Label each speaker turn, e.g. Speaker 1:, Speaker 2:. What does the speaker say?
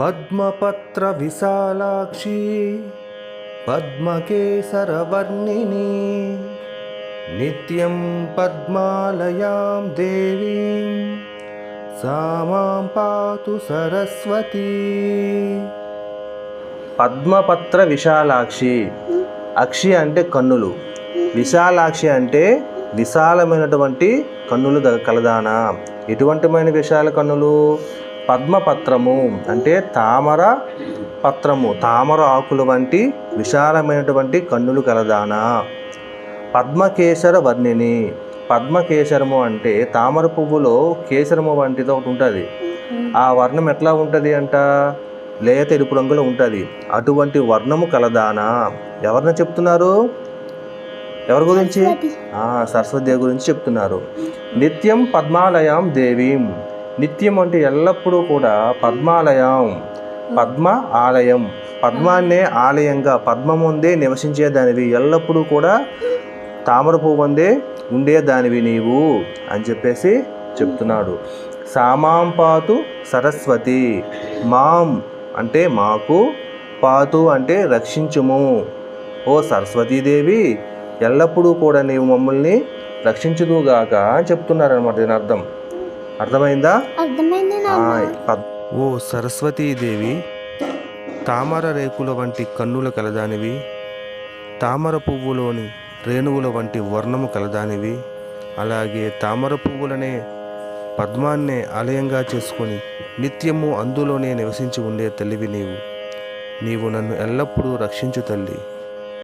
Speaker 1: పద్మపత్ర విశాలాక్షి పద్మకేసరవర్ణిని నిత్యం పద్మాలయాం దేవీం సా మాం పాతు సరస్వతి. పద్మపత్ర విశాలాక్షి అక్షి అంటే కన్నులు విశాలాక్షి అంటే విశాలమైనటువంటి కన్నులు కలదానా. ఎటువంటిమైన విశాల కన్నులు? పద్మపత్రము అంటే తామర పత్రము. తామర ఆకుల వంటి విశాలమైనటువంటి కన్నులు కలదానా. పద్మకేసర వర్ణిని. పద్మకేసరము అంటే తామర పువ్వులో కేసరము వంటిది ఒకటి ఉంటుంది. ఆ వర్ణం ఎట్లా ఉంటుంది అంట? లేత ఎరుపు రంగులో ఉంటుంది. అటువంటి వర్ణము కలదానా. ఎవరిని చెప్తున్నారు? ఎవరి గురించి? సరస్వతి దేవి గురించి చెప్తున్నారు. నిత్యం పద్మాలయం దేవీం. నిత్యం అంటే ఎల్లప్పుడూ కూడా పద్మాలయం పద్మ ఆలయం. పద్మాన్నే ఆలయంగా పద్మముందే నివసించేదానివి ఎల్లప్పుడూ కూడా తామర పువ్వందే ఉండేదానివి నీవు అని చెప్పేసి చెప్తున్నాడు. సామాం పాతు సరస్వతి. మాం అంటే మాకు పాతు అంటే రక్షించుము. ఓ సరస్వతీదేవి ఎల్లప్పుడూ కూడా నీవు మమ్మల్ని రక్షించుదుగాక అని చెప్తున్నారనమాట దీని అర్థం అర్థమైందా? ఓ సరస్వతీదేవి తామర రేకుల వంటి కన్నుల కలదానివి తామర పువ్వులోని రేణువుల వంటి వర్ణము కలదానివి అలాగే తామర పువ్వులనే పద్మాన్నే ఆలయంగా చేసుకొని నిత్యము అందులోనే నివసించి ఉండే తల్లివి నీవు. నీవు నన్ను ఎల్లప్పుడూ రక్షించు తల్లి.